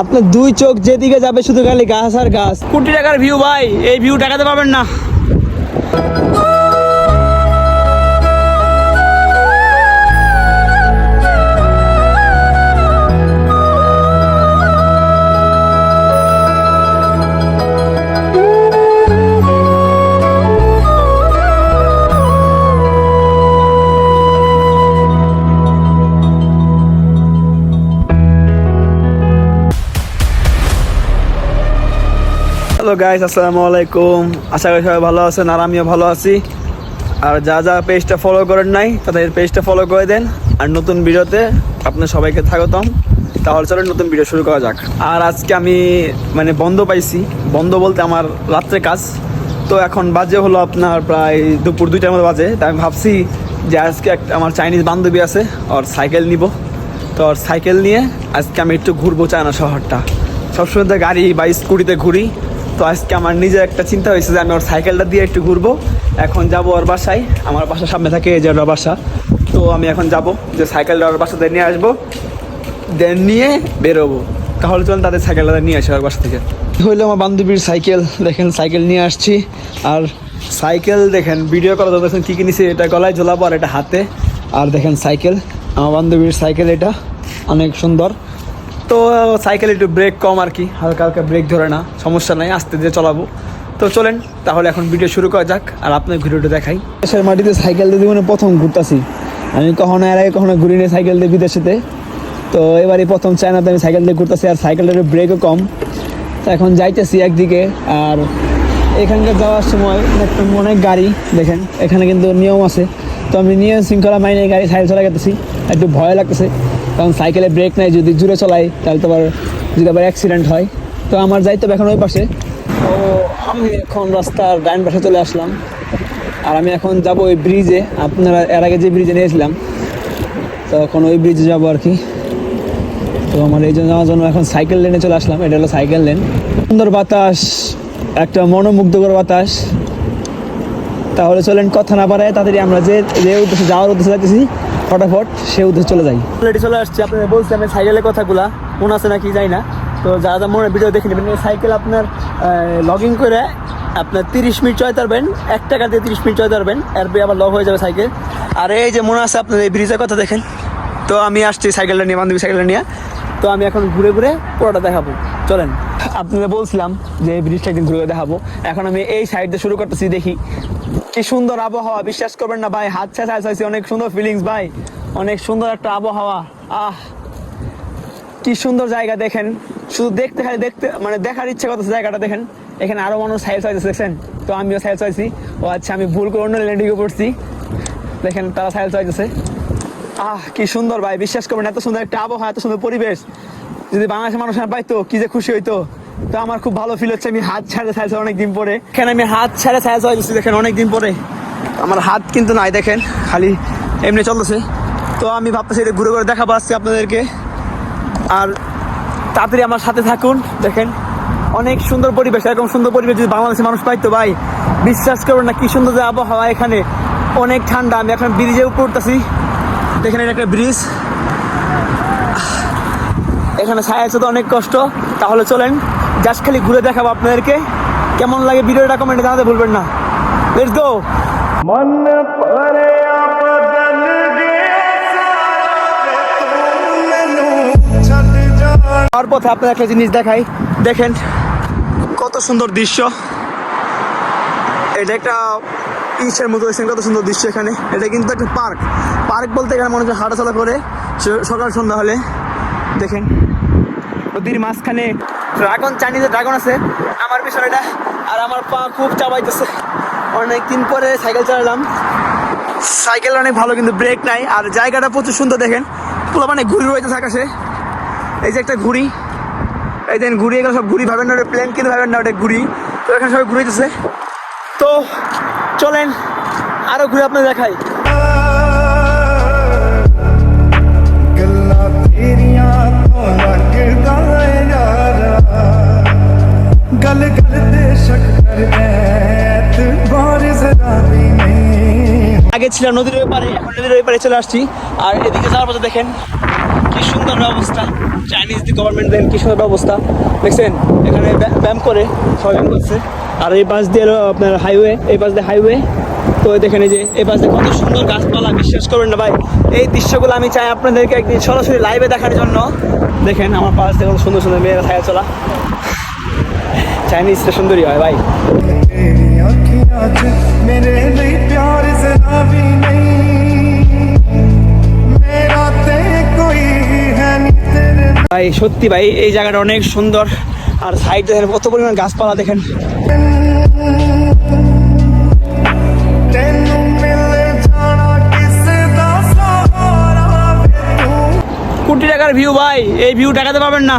আপনার দুই চোখ যেদিকে যাবে শুধু খালি গাছ আর গাছ। কোটি টাকার ভিউ ভাই, এই ভিউ টাকাতে পাবেন না। হ্যালো গাইস, আসসালামু আলাইকুম। আশা করি সবাই ভালো আছেন আর আমিও ভালো আছি। আর যা যা পেজটা ফলো করেন নাই, তাদের পেজটা ফলো করে দেন। আর নতুন ভিডিওতে আপনার সবাইকে স্বাগতম। তাহলে চলেন নতুন ভিডিও শুরু করা যাক। আর আজকে আমি মানে বন্ধ পাইছি। বন্ধ বলতে আমার রাত্রে কাজ। তো এখন বাজে হলো আপনার প্রায় দুপুর দুইটার মতো বাজে। তাই আমি ভাবছি যে আজকে একটা আমার চাইনিজ বান্ধবী আছে, ওর সাইকেল নিব। তো ওর সাইকেল নিয়ে আজকে আমি একটু ঘুরবো চায়না শহরটা। সবসময় তো গাড়ি বা স্কুটিতে ঘুরি। তো আজকে আমার নিজের একটা চিন্তা হয়েছে যে আমি ওর সাইকেলটা দিয়ে একটু ঘুরবো। এখন যাব ওর বাসায়। আমার বাসার সামনে থাকে এই যে ওর বাসা। তো আমি এখন যাব, যে সাইকেলটা ওর বাসাতে নিয়ে আসব। দেন নিয়ে বেরোবো। তাহলে চলুন তাদের সাইকেলটা নিয়ে আসি ওর বাসা থেকে। হইল আমার বান্ধবীর সাইকেল। দেখেন সাইকেল নিয়ে আসছি। আর সাইকেল দেখেন ভিডিও করা দেখেন কী কী নিছি এটা গলায় ঝোলাবো আর এটা হাতে। আর দেখেন সাইকেল। আমার বান্ধবীর সাইকেল এটা। অনেক সুন্দর। তো সাইকেল একটু ব্রেক কম আর কি, হালকা হালকা ব্রেক ধরে না, সমস্যা নাই, আস্তে দিয়ে চলাবো। তো চলেন, তাহলে এখন ভিডিও শুরু করা যাক, আর আপনার ভিডিওটা দেখাই। দেশের মাটিতে সাইকেল দিয়ে জীবনে প্রথম ঘুরতাছি। আমি কখনো এর আগে কখনো ঘুরি নি সাইকেল দিয়ে বিদেশেতে। তো এবারে প্রথম চায়নাতে আমি সাইকেল দিয়ে ঘুরতেছি, আর সাইকেলটার ব্রেকও কম। তো এখন যাইতেছি একদিকে, আর এখানকার যাওয়ার সময় একটা অনেক গাড়ি, দেখেন, এখানে কিন্তু নিয়ম আছে। তো আমি নিয়ম শৃঙ্খলা মাইনে গাড়ি সাইকেল চলা গেতেছি, একটু ভয় লাগতেছে। কারণ সাইকেলে ব্রেক নাই, যদি জুড়ে চলাই, তাহলে তো আবার যদি আবার অ্যাক্সিডেন্ট হয়। তো আমার যাইতে হবে এখন ওই পাশে। তো আমি এখন রাস্তার ডাইন পাশে চলে আসলাম। আর আমি এখন যাব ওই ব্রিজে আপনারা এর আগে যে ব্রিজে নিয়েছিলাম, তো এখন ওই ব্রিজে যাব আর কি। তো আমার এই জন্য যাওয়ার জন্য এখন সাইকেল লেনে চলে আসলাম। এটা হলো সাইকেল লেন সুন্দর বাতাস, একটা মনোমুগ্ধকর বাতাস। তাহলে চলেন কথা না পারায় তাড়াতাড়ি আমরা যে যে উদ্দেশ্যে যাওয়ার উদ্দেশ্যে যাচ্ছি ফটাফট সে উদ্দেশ্যে চলে যাই। অলরেডি চলে আসছি আপনাদের বলছি আমি সাইকেলের কথাগুলা, মনে আছে নাকি যাই না। তো যারা যা মনে ভিডিও দেখে নেবেন সাইকেল আপনার লগ করে আপনার তিরিশ মিনিট চয় পারবেন এক টাকা দিয়ে তিরিশ মিনিট চয় পারবেন এরপরে আবার লগ হয়ে যাবে সাইকেল। আর এই যে মনে আছে আপনার এই ব্রিজের কথা দেখেন, তো আমি আসছি সাইকেলটা নিয়ে, বান্ধবী সাইকেলটা নিয়ে। তো আমি এখন ঘুরে ঘুরে পুরোটা দেখাবো। চলেন, আপনাদের বলছিলাম যে এই ব্রিজটা একদিন ঘুরে ঘুরে দেখাবো। এখন আমি এই সাইড দিয়ে শুরু করতেছি, দেখি। কি সুন্দর আবহাওয়া, বিশ্বাস করবেন না ভাই, হাত ছাড়া চাইছি অনেক সুন্দর ফিলিংস ভাই, অনেক সুন্দর একটা আবহাওয়া, আহ, কি সুন্দর জায়গা দেখেন, শুধু দেখতে খালি দেখতে মানে দেখার ইচ্ছে করতেছে জায়গাটা দেখেন, এখানে আরও মানুষ সাইল চাইছে দেখছেন? তো আমিও সাইল চাইছি ও আচ্ছা আমি ভুল করে অন্য লেডিকে পড়ছি, দেখেন তারা সাইল চাইতেছে আহ, কি সুন্দর ভাই, বিশ্বাস করবেন এত সুন্দর একটা আবহাওয়া, এত সুন্দর পরিবেশ, যদি বাংলাদেশের মানুষ না পাইতো, কি যে খুশি হইতো। তো আমার খুব ভালো ফিল হচ্ছে, আমি হাত ছাড়ে ছাইছি অনেকদিন পরে। এখানে আমি হাত ছাড়ে ছাইছি হয়েছি, দেখেন, অনেকদিন পরে। আমার হাত কিন্তু নাই, দেখেন, খালি এমনি চলতেছে। তো আমি ভাবতেছি এটা ঘুরে ঘুরে দেখাবো আসছি আপনাদেরকে। আর তাড়াতাড়ি আমার সাথে থাকুন, দেখেন, অনেক সুন্দর পরিবেশ, এরকম সুন্দর পরিবেশ যদি বাংলাদেশের মানুষ পাইতো, ভাই। বিশ্বাস করবেন না, কি সুন্দর যে আবহাওয়া এখানে। অনেক ঠান্ডা, আমি এখন ব্রিজের উপর উঠতেছি। দেখেন, এটা একটা ব্রিজ এখানে ছায়া তো অনেক কষ্ট। তাহলে চলেন জাস্ট খালি ঘুরে দেখাবো আপনাদেরকে। কেমন লাগে ভিডিওটা কমেন্টে জানাতে ভুলবেন না। লেটস গো মনে পথে আপনার একটা জিনিস দেখাই। দেখেন কত সুন্দর দৃশ্য। এটা একটা ইচ্ছের মতো হয়েছেন কত সুন্দর দৃশ্য এখানে। এটা কিন্তু একটা পার্ক। পার্ক বলতে এখানে মনে হচ্ছে হাঁটাচলা করে। সকাল সন্ধ্যা হলে। দেখেন। নদীর মাঝখানে ড্রাগন চাইনিজের ড্রাগন আছে। আমার পিছনেটা আর আমার পা খুব চাবাইতেছে। অনেকদিন পরে সাইকেল চালালাম। সাইকেল অনেক ভালো, কিন্তু ব্রেক নাই। আর জায়গাটা প্রচুর সুন্দর, দেখেন। পুরো মানে ঘুরি রয়েছে আকাশে। এই যে একটা ঘুড়ি। এই দেন ঘুরি এগুলো সব ঘুরি ভাবেন না ওটা প্লেন কিন্তু ভাবেন না ওটা ঘুরি তো এখানে সবাই ঘুরিতেছে তো চলেন আরও ঘুরে আপনাদের দেখাই। गल गल ते शक्कर ऐत बार जरा भी नहीं আগে ছিলাম নদীর ওই পারে এখন নদীর ওই পারে চলে আসছি আর এদিকে যাওয়ার পথে দেখেন কি কি সুন্দর ব্যবস্থা চাইনিজ গভর্নমেন্ট দেন কি সুন্দর ব্যবস্থা দেখছেন এখানে ব্যা- ব্যায়াম করে সবাই ব্যায়াম করছে আর এই পাশ দিয়ে হলো আপনার হাইওয়ে এই পাশ দিয়ে হাইওয়ে তো এই দেখেন এই যে এই পাশে কত সুন্দর গাছপালা বিশ্বাস করবেন না ভাই এই দৃশ্যগুলো আমি চাই আপনাদেরকে একদিন সরাসরি লাইভে দেখার জন্য দেখেন আমার পাশ দিয়ে কত সুন্দর সুন্দর মেয়েরা ছায়া চলা চাইনিজটা সুন্দরী হয়, ভাই। ভাই, সত্যি ভাই, এই জায়গাটা অনেক সুন্দর। আর সাইডে দেখেন কত পরিমাণ গাছপালা দেখেন। কোটি টাকার ভিউ ভাই, এই ভিউ টাকাতে পাবেন না।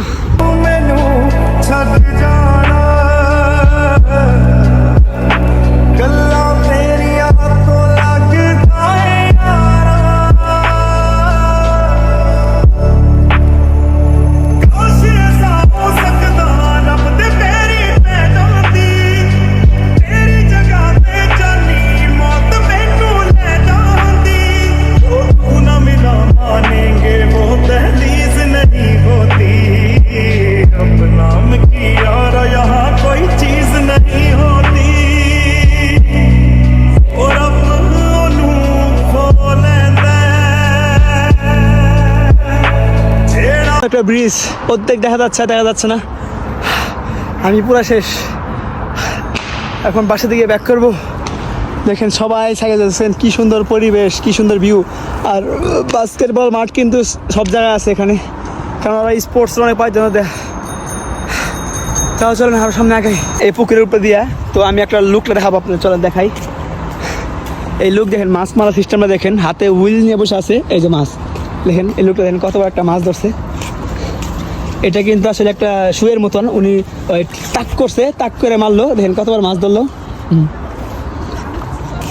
একটা ব্রিজ প্রত্যেক দেখা যাচ্ছে দেখা যাচ্ছে না। আমি পুরা শেষ। এখন বাসা থেকে ব্যাক করব। দেখেন সবাই সাইকেল যাচ্ছেন কি সুন্দর পরিবেশ, কি সুন্দর ভিউ আর বাস্কেটবল মাঠ কিন্তু সব জায়গায় আছে এখানে। কারণ ওরা স্পোর্টস অনেক পাই জন্য দেয় তাও চলেন আরও সামনে আগে এই পুকুরের উপরে দিয়া, তো আমি একটা লুকটা দেখাবো আপনার চলেন দেখাই। এই লুক দেখেন, মাছ মারা সিস্টেমটা দেখেন। হাতে হুইল নিয়ে বসে আছে, এই যে মাছ। দেখেন, এই লুকটা দেখেন কত বড় একটা মাছ ধরছে। এটা কিন্তু আসলে একটা শুয়ের মতন। উনি তাক করছে, তাক করে মারলো। দেখেন কতবার মাছ ধরলো।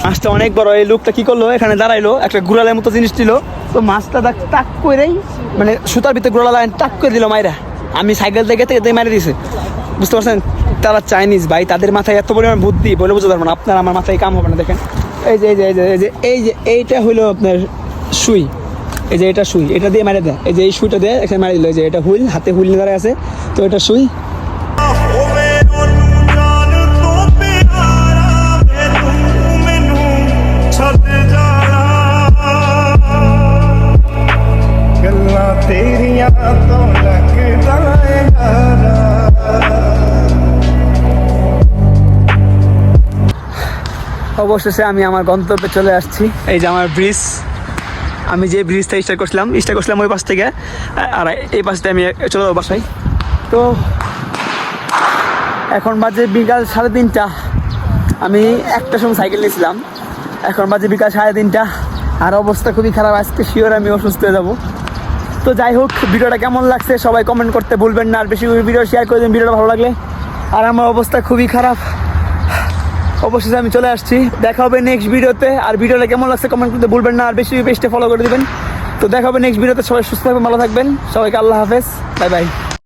মাছটা অনেক বড়। এই লোকটা কি করল? এখানে দাঁড়াইলো, একটা গুড়ালের মতো জিনিস দিল। তো মাছটা তাক তাক করেই মানে সুতার ভিতরে গুড়ালা লাইন টাক করে দিল মাইরা। আমি সাইকেল থেকে থেকে মারি দিছে। বুঝতে পারছেন? তারা চাইনিজ ভাই, তাদের মাথায় এত পরিমাণ বুদ্ধি বলে বুঝতে পারব না। আপনার আমার মাথায় কাম হবে না, দেখেন। এই যে এই যে এই যে এই যে এই যে, এইটা হলো আপনার সুই। এই যে এটা সুই এটা দিয়ে মারে দেয় এই যে এই সুইটা দিয়ে এখানে মারি দিল এই যে এটা হুইল হাতে হুইল নিয়ে দাঁড়ায় আছে তো এটা সুই ਹੋਵੇ ਉਹਨੂੰ ਜਾਨ ਤੋਂ ਪਿਆਰਾ ਵੇ ਤੂੰ ਮੈਨੂੰ ਛੱਡ ਜਾਣਾ ਗੱਲਾਂ ਤੇਰੀਆਂ ਤੋਂ ਲੱਗਦਾ ਏ ਯਾਰਾ অবশেষে আমি আমার গন্তব্যে চলে আসছি এই যে আমার ব্রিজ আমি যে ব্রিজটা স্টার্ট করছিলাম স্টার্ট করছিলাম ওই পাশ থেকে। আর এই পাশ থেকে আমি চলে যাব বাসায়। তো এখন বাজে বিকাল সাড়ে তিনটা। আমি একটার সময় সাইকেল নিয়েছিলাম। এখন বাজে বিকাল সাড়ে তিনটা। আর অবস্থা খুবই খারাপ, আজকে শিওর আমি অসুস্থ হয়ে যাব। তো যাই হোক, ভিডিওটা কেমন লাগছে সবাই কমেন্ট করতে ভুলবেন না। আর বেশি ভিডিও শেয়ার করে দিন, ভিডিওটা ভালো লাগলে। আর আমার অবস্থা খুবই খারাপ। অবশেষে আমি চলে আসছি। দেখা হবে নেক্সট ভিডিওতে। আর ভিডিওটা কেমন লাগছে কমেন্ট করতে ভুলবেন না। আর বেশি পেজটা ফলো করে দেবেন। তো দেখা হবে নেক্সট ভিডিওতে। সবাই সুস্থ থাকবেন, ভালো থাকবেন। সবাইকে আল্লাহ হাফেজ। Bye bye